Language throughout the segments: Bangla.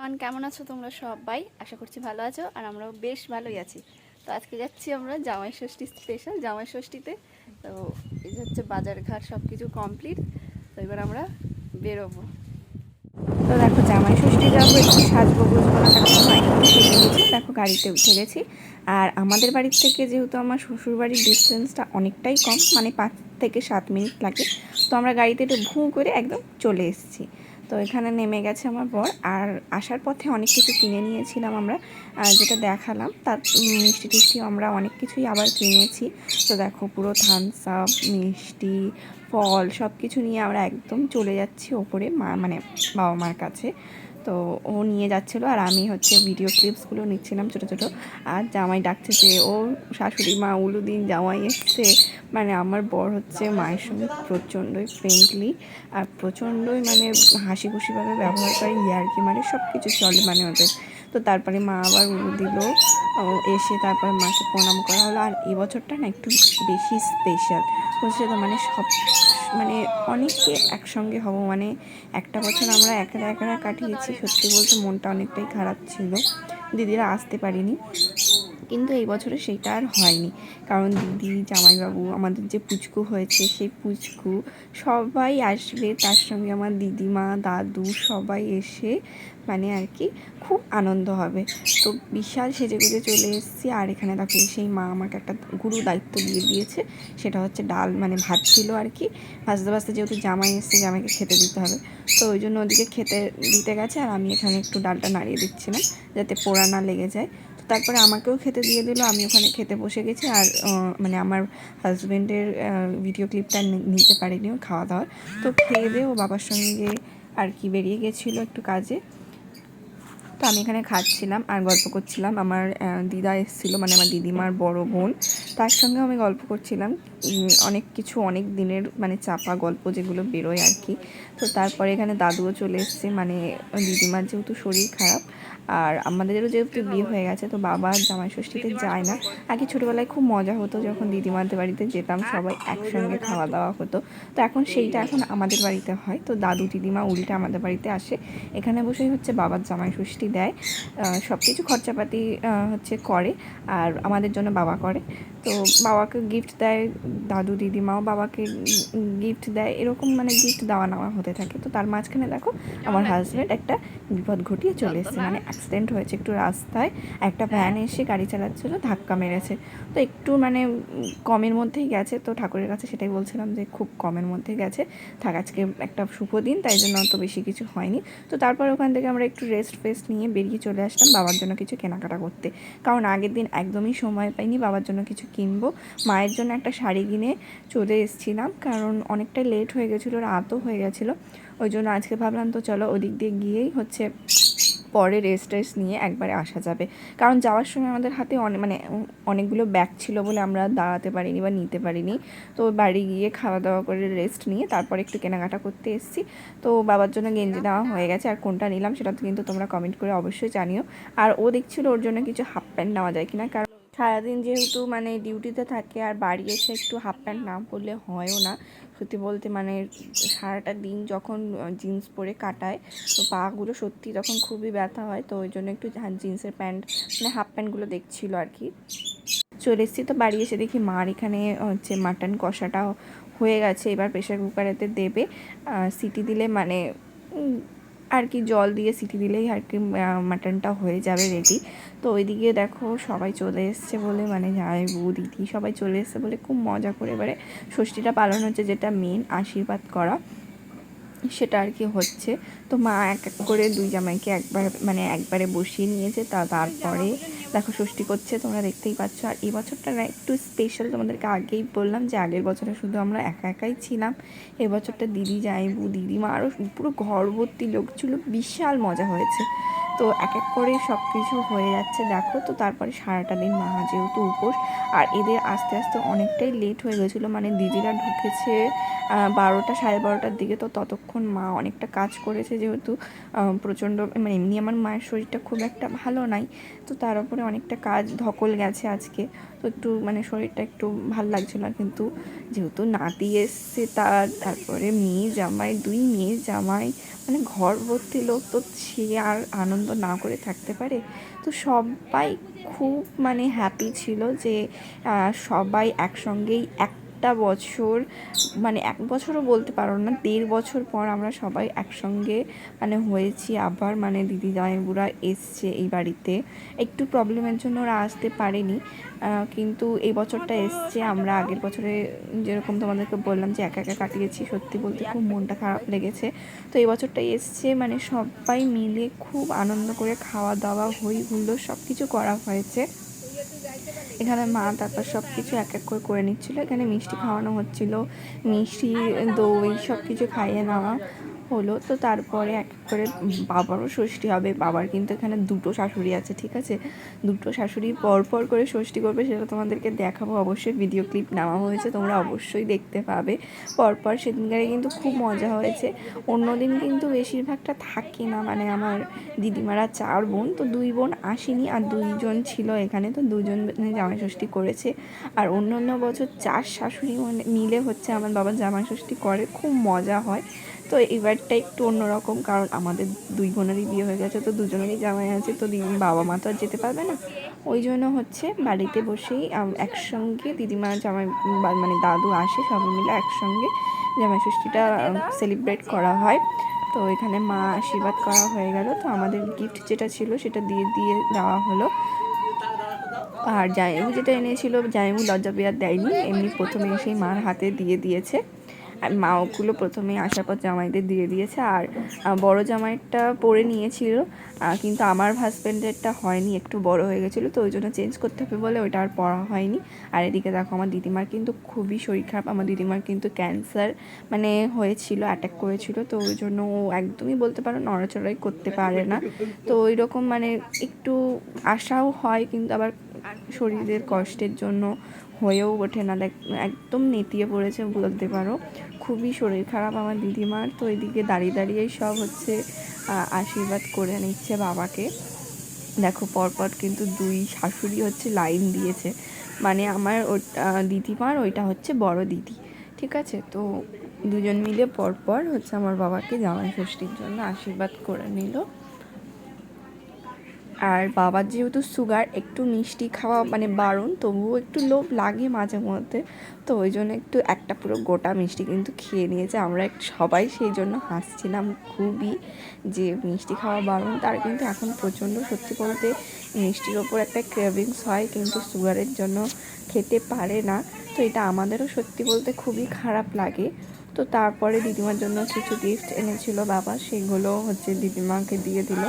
মান কেমন আছো তোমরা সবাই? আশা করছি ভালো আছো, আর আমরাও বেশ ভালোই আছি। তো আজকে যাচ্ছি আমরা জামাই ষষ্ঠী স্পেশাল জামাই ষষ্ঠীতে। তো এই যে হচ্ছে বাজার ঘাট সব কিছু কমপ্লিট তো এবার আমরা বেরোবো। তো দেখো জামাই ষষ্ঠী যাব, একটু সাজবো বুঝব না, দেখো গাড়িতে উঠে গেছি। আর আমাদের বাড়ির থেকে যেহেতু আমার শ্বশুর বাড়ির ডিস্টেন্সটা অনেকটাই কম মানে পাঁচ থেকে সাত মিনিট লাগে, তো আমরা গাড়িতে একটু ভুঁ করে একদম চলে এসেছি। তো এখানে নেমে গেছে আমার বর। আর আসার পথে অনেক কিছু কিনে নিয়েছিলাম আমরা যেটা দেখালাম। তার মিষ্টি টিষ্টি আমরা অনেক কিছুই আবার কিনেছি। তো দেখো, পুরো থামস আপ মিষ্টি, ফল সব কিছু নিয়ে আমরা একদম চলে যাচ্ছি ওপরে মা মানে বাবা মার কাছে। তো ও নিয়ে যাচ্ছিল আর আমি হচ্ছে ভিডিও ক্লিপসগুলো নিচ্ছিলাম ছোটো ছোটো। আর জামাই ডাকছে যে, ও শাশুড়ি মা, উলুদিন জামাই এসছে। মানে আমার বর হচ্ছে মায়ের সঙ্গে প্রচণ্ডই ফ্রেন্ডলি আর প্রচণ্ডই মানে হাসি খুশিভাবে ব্যবহার করে ইয়ার্কি মানে সব কিছু চলে মানে ওদের। তো তারপরে মা আবার উলু দিল এসে তারপরে মাকে প্রণাম করা হলো। আর এবছরটা না একটু বেশি স্পেশাল বুঝলে তো মানে সব মানে অনেককে একসঙ্গে হব। মানে একটা বছর আমরা একা একা কাটিয়েছি, সত্যি বলতে মনটা অনেকটাই খারাপ ছিল। দিদিরা আসতে পারিনি। কিন্তু এই বছরে সেইটা আর হয়নি। কারণ দিদি, জামাইবাবু, আমাদের যে পুচকু হয়েছে, সেই পুচকু সবাই আসবে। তার সঙ্গে আমার দিদিমা, দাদু সবাই এসে মানে আর কি খুব আনন্দ হবে। তো বিশাল সেজে গুজে চলে এসেছি। আর এখানে দেখো, সেই মা আমাকে একটা গুরু দায়িত্ব দিয়ে দিয়েছে। সেটা হচ্ছে ডাল মানে ভাত ছিল আর কি। ভাজতে ভাজতে যেহেতু জামাই এসছে, জামাইকে খেতে দিতে হবে। তো ওই জন্য ওদিকে খেতে দিতে গেছে। আর আমি এখানে একটু ডালটা নাড়িয়ে দিচ্ছিলাম যাতে পোড়া না লেগে যায়। তারপরে আমাকেও খেতে দিয়ে দিলো, আমি ওখানে খেতে বসে গেছি আর মানে আমার হাজব্যান্ডের ভিডিও ক্লিপটা নিতে পারিনি খাওয়া দাওয়ার তো খেয়ে দিয়ে ও বাবার সঙ্গে আর কি বেরিয়ে গেছিল একটু কাজে। তো আমি এখানে খাচ্ছিলাম আর গল্প করছিলাম। আমার দিদা এসেছিল মানে আমার দিদিমার বড় বোন। তার সঙ্গে আমি গল্প করছিলাম। অনেক কিছু, অনেক দিনের মানে চাপা গল্প যেগুলো বেরোয় আর কি। তো তারপরে এখানে দাদুও চলে এসছে মানে দিদিমার যেহেতু শরীর খারাপ, আর আমাদেরও যেহেতু বিয়ে হয়ে গেছে, তো বাবা জামাই ষষ্ঠীতে যায় না। আগে ছোটোবেলায় খুব মজা হতো, যখন দিদিমাদের বাড়িতে যেতাম, সবাই একসঙ্গে খাওয়া দাওয়া হতো। তো এখন সেইটা এখন আমাদের বাড়িতে হয়। তো দাদু, দিদিমা উল্টে আমাদের বাড়িতে আসে। এখানে বসেই হচ্ছে বাবার জামাই ষষ্ঠী দেয় সব কিছু খরচাপাতি হচ্ছে করে আর আমাদের জন্য বাবা করে। তো বাবাকে গিফট দেয় দাদু দিদিমাও বাবাকে গিফট দেয় এরকম মানে গিফট দেওয়া নেওয়া হতে থাকে। তো তার মাঝখানে দেখো আমার হাজব্যান্ড একটা বিপদ ঘটিয়ে চলে এসেছে। মানে অ্যাক্সিডেন্ট হয়েছে একটু রাস্তায় একটা ভ্যান এসে গাড়ি চালাচ্ছিল ধাক্কা মেরেছে। তো একটু মানে কমের মধ্যেই গেছে। তো ঠাকুরের কাছে সেটাই বলছিলাম যে খুব কমের মধ্যে গেছে। থাক আজকে একটা শুভ দিন তাই জন্য অত বেশি কিছু হয়নি। তো তারপর ওখান থেকে আমরা একটু রেস্ট ফেস্ট নিয়ে বেরিয়ে চলে আসলাম বাবার জন্য কিছু কেনাকাটা করতে। কারণ আগের দিন একদমই সময় পাইনি বাবার জন্য কিছু কিনবো। মায়ের জন্য একটা শাড়ি কিনে চলে এসেছিলাম, কারণ অনেকটা লেট হয়ে গেছিল, রাতও হয়ে গেছিল। ওই জন্য আজকে ভাবলাম, তো চলো ওদিক দিয়ে গিয়েই হচ্ছে পরে রেস্ট টেস্ট নিয়ে একবারে আসা যাবে। কারণ যাওয়ার সময় আমাদের হাতে অনেক মানে অনেকগুলো ব্যাগ ছিল বলে আমরা দাঁড়াতে পারিনি বা নিতে পারিনি। তো বাড়ি গিয়ে খাওয়া দাওয়া করে রেস্ট নিয়ে তারপরে একটু কেনাকাটা করতে এসেছি। তো বাবার জন্য গেঞ্জি নেওয়া হয়ে গেছে, আর কোনটা নিলাম সেটা কিন্তু তোমরা কমেন্ট করে অবশ্যই জানিও। আর ও দেখছিল ওর জন্য কিছু হাফ প্যান্ট নেওয়া যায় কিনা, কারণ সারাদিন যেহেতু মানে ডিউটিতে থাকে আর বাড়ি এসে একটু হাফ প্যান্ট না পরলে হয়ও না। সত্যি বলতে মানে সারাটা দিন যখন জিন্স পরে কাটায়, তো পাগুলো সত্যি তখন খুবই ব্যথা হয়, তো ওই জন্য একটু জিন্সের প্যান্ট মানে হাফ প্যান্টগুলো দেখছিল আর কি। চলে এসেছি তো বাড়ি এসে দেখি মার এখানে হচ্ছে মাটন কষাটা হয়ে গেছে, এবার প্রেশার কুকারেতে দেবে। সিটি দিলে মানে আর কি জল দিয়ে সিটি দিলেই আর কি মাটনটা হয়ে যাবে রেডি তো ওইদিকে দেখো সবাই চলে এসছে বলে মানে যাই বউ, দিদি সবাই চলে এসছে বলে খুব মজা করে এবারে ষষ্ঠীটা পালন হচ্ছে, যেটা মেন আশীর্বাদ করা। সেটা আর কি হচ্ছে। তো মা এক এক করে দুই জামাইকে একবার মানে একবারে বসিয়ে নিয়েছে, তা তারপরে দেখো ষষ্ঠী করছে, তোমরা দেখতেই পাচ্ছ। আর এই বছরটা না একটু স্পেশাল তোমাদেরকে আগেই বললাম যে আগের বছরে শুধু আমরা একা একাই ছিলাম। এবছরটা দিদি যাইবু দিদিমা আরও পুরো ঘর ভর্তি লোক ছিল বিশাল মজা হয়েছে। তো এক এক করে সব কিছু হয়ে যাচ্ছে, দেখো তো। তারপরে সারাটা দিন মা যেহেতু উপোস, আর এদের আস্তে আস্তে অনেকটাই লেট হয়ে গেছিল মানে দিদিরা ঢুকেছে বারোটা সাড়ে বারোটার দিকে। তো ততক্ষণ মা অনেকটা কাজ করেছে যেহেতু প্রচণ্ড মানে এমনি আমার মায়ের শরীরটা খুব একটা ভালো নাই। তো তার উপরে অনেকটা কাজ ধকল গেছে আজকে। তো একটু মানে শরীরটা একটু ভালো লাগছিল না, কিন্তু যেহেতু নাতি এসছে তার, তারপরে মেয়ে জামাই, দুই মেয়ে জামাই মানে ঘর ভর্তি লোক, তো সে আর আনন্দ না করে থাকতে পারে। তো সবাই খুব মানে হ্যাপি ছিল যে সবাই একসঙ্গেই একটা বছর মানে এক বছরও বলতে পারো না, দেড় বছর পর আমরা সবাই একসঙ্গে মানে হয়েছি। আবার মানে দিদি জামাইবুড়া এসছে এই বাড়িতে। একটু প্রবলেমের জন্য ওরা আসতে পারেনি কিন্তু এই বছরটা এসছে। আমরা আগের বছরে যেরকম তোমাদেরকে বললাম যে একা একা কাটিয়েছি, সত্যি বলতে খুব মনটা খারাপ লেগেছে। তো এই বছরটা এসছে মানে সবাই মিলে খুব আনন্দ করে খাওয়া দাওয়া হই হুল্লো সব কিছু করা হয়েছে। এখানে মা তারপর সব কিছু এক এক করে করে নিচ্ছিল। এখানে মিষ্টি খাওয়ানো হচ্ছিল। মিষ্টি, দই সব কিছু খাইয়ে নেওয়া। হলো, তো তারপরে এক করে বাবারও ষষ্ঠী হবে। বাবার কিন্তু এখানে দুটো শাশুড়ি আছে, ঠিক আছে? দুটো শাশুড়ি পর পর করে ষষ্ঠী করবে, সেটা তোমাদেরকে দেখাবো। অবশ্যই ভিডিও ক্লিপ নেওয়া হয়েছে, তোমরা অবশ্যই দেখতে পাবে। পরপর সেদিনকারে কিন্তু খুব মজা হয়েছে। অন্যদিন কিন্তু বেশিরভাগটা থাকে না মানে আমার দিদিমারা চার বোন, তো দুই বোন আসেনি আর দুইজন ছিল এখানে, তো দুজন মানে জামাই ষষ্ঠী করেছে। আর অন্য অন্য বছর চার শাশুড়ি মানে মিলে হচ্ছে, আমার বাবা জামাই ষষ্ঠী করে, খুব মজা হয়। তো এবারটা একটু অন্যরকম, কারণ আমাদের দুই বোনেরই বিয়ে হয়ে গেছে, তো দুজনেরই জামাই আছে, তো দিদি বাবা মা তো আর যেতে পারবে না। ওই জন্য হচ্ছে বাড়িতে বসেই একসঙ্গে দিদিমা, জামাই মানে দাদু আসে, সবাই মিলে একসঙ্গে জামাই ষষ্ঠীটা সেলিব্রেট করা হয়। তো এখানে মা আশীর্বাদ করা হয়ে গেল, তো আমাদের গিফট যেটা ছিল সেটা দিয়ে দিয়ে দেওয়া হলো। আর জামাইবু যেটা এনেছিল জামাইবু লজ্জা পেয়ার দেয়নি, এমনি প্রথমে এসেই মার হাতে দিয়ে দিয়েছে। মা ওগুলো প্রথমে আসার পর জামাইদের দিয়ে দিয়েছে আর বড় জামাইটা পরে নিয়েছিল কিন্তু আমার হাজব্যান্ডেরটা হয়নি, একটু বড় হয়ে গেছিল, তো ওই জন্য চেঞ্জ করতে হবে বলে ওইটা আর পরা হয়নি। আর এদিকে দেখো আমার দিদিমার কিন্তু খুবই শরীর খারাপ, আমার দিদিমার কিন্তু ক্যান্সার মানে হয়েছিল অ্যাটাক করেছিল, তো ওই জন্য ও একদমই বলতে পারো নড়াচড়াই করতে পারে না। তো ওই রকম মানে একটু আশাও হয়, কিন্তু আবার শরীরের কষ্টের জন্য হয়েও ওঠে না দেখ একদম নেতিয়ে পড়েছে বলতে পারো। খুবই শরীর খারাপ আমার দিদিমার, তো এদিকে দাঁড়িয়ে দাঁড়িয়েই সব হচ্ছে আশীর্বাদ করে নিচ্ছে বাবাকে। দেখো, পরপর কিন্তু দুই শাশুড়ি হচ্ছে লাইন দিয়েছে। মানে আমার দিদিমার ওইটা হচ্ছে বড় দিদি, ঠিক আছে? তো দুজন মিলে পরপর হচ্ছে আমার বাবাকে জামাই ষষ্ঠীর জন্য আশীর্বাদ করে নিল। আর বাবার যেহেতু সুগার, একটু মিষ্টি খাওয়া মানে বারণ, তবুও একটু লোভ লাগে মাঝে মধ্যে। তো ওই জন্য একটু একটা পুরো গোটা মিষ্টি কিন্তু খেয়ে নিয়েছে। আমরা সবাই সেই জন্য হাসছিলাম খুবই যে মিষ্টি খাওয়া বারণ। তার কিন্তু এখন প্রচণ্ড সত্যি বলতে মিষ্টির ওপর একটা ক্রেভিংস হয়, কিন্তু সুগারের জন্য খেতে পারে না। তো এটা আমাদেরও সত্যি বলতে খুবই খারাপ লাগে। তো তারপরে দিদিমার জন্য কিছু গিফট এনেছিল বাবা, সেগুলো হচ্ছে দিদিমাকে দিয়ে দিল।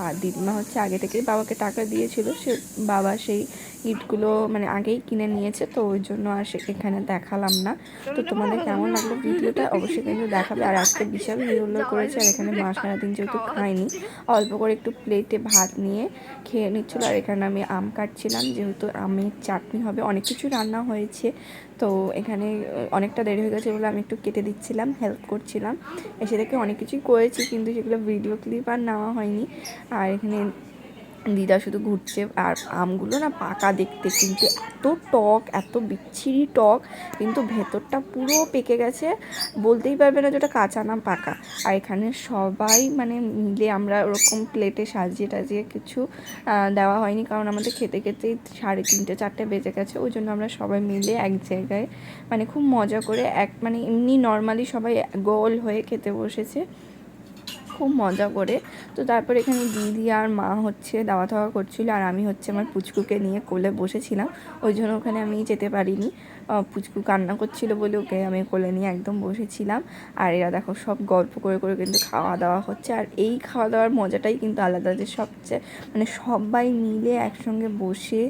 আর দিদিমা হচ্ছে আগে থেকেই বাবাকে টাকা দিয়েছিল সে বাবা সেই গিফটগুলো মানে আগেই কিনে নিয়েছে, তো ওই জন্য আর এখানে দেখালাম না। তো তোমাদের কেমন লাগল ভিডিওটা অবশ্যই কিন্তু দেখাবে। আর আজকে বিশাল হিরোল্লো করেছে, আর এখানে মা সারাদিন যেহেতু খাইনি অল্প করে একটু প্লেটে ভাত নিয়ে খেয়ে নিচ্ছিলো। আর এখানে আমি আম কাটছিলাম, যেহেতু আমের চাটনি হবে। অনেক কিছু রান্না হয়েছে, তো এখানে অনেকটা দেরি হয়ে গেছে বলে আমি একটু কেটে দিচ্ছিলাম হেল্প করছিলাম। এসে দেখে অনেক কিছুই করেছি, কিন্তু সেগুলো ভিডিও ক্লিপ আর নেওয়া হয়নি। আর এখানে দিদা শুধু ঘুরছে আর আমগুলো না পাকা দেখতে, কিন্তু এত টক, এত বিচ্ছিরি টক, কিন্তু ভেতরটা পুরো পেকে গেছে। বলতেই পারবে না যে ওটা কাঁচা না পাকা। আর এখানে সবাই মানে মিলে আমরা ওরকম প্লেটে সাজিয়ে টাজিয়ে কিছু দেওয়া হয়নি, কারণ আমাদের খেতে খেতেই সাড়ে তিনটে, চারটে বেজে গেছে। ওই জন্য আমরা সবাই মিলে এক জায়গায় মানে খুব মজা করে এক মানে এমনি নর্মালি সবাই গোল হয়ে খেতে বসেছে। খুব মজা করে। তো তারপর এখানে দিদি আর মা হচ্ছে দাওয়া থাওয়া করছিল আর আমি হচ্ছে আমার পুচকুকে নিয়ে কোলে বসেছিলাম। ওই জন্য ওখানে আমি যেতে পারিনি। পুচকু কান্না করছিল বলে ওকে আমি কোলে নিয়ে একদম বসেছিলাম। আর এরা দেখো সব গল্প করে করে কিন্তু খাওয়া দাওয়া হচ্ছে। আর এই খাওয়া দাওয়ার মজাটাই কিন্তু আলাদা যে সবচেয়ে মানে সবাই মিলে একসঙ্গে বসে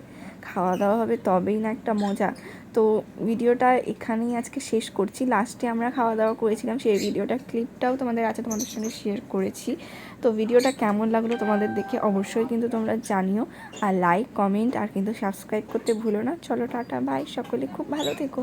খাওয়া দাওয়া হবে তবেই না একটা মজা। তো ভিডিওটা এখানেই আজকে শেষ করছি। লাস্টে আমরা খাওয়া দাওয়া করেছিলাম, সেই ভিডিওটা ক্লিপটাও তোমাদের আছে, তোমাদের সঙ্গে শেয়ার করেছি। তো ভিডিওটা কেমন লাগল তোমাদের দেখে অবশ্যই কিন্তু তোমরা জানিও। আর লাইক কমেন্ট আর কিন্তু সাবস্ক্রাইব করতে ভুলো না। চলো, টাটা বাই সকলে খুব ভালো থেকো।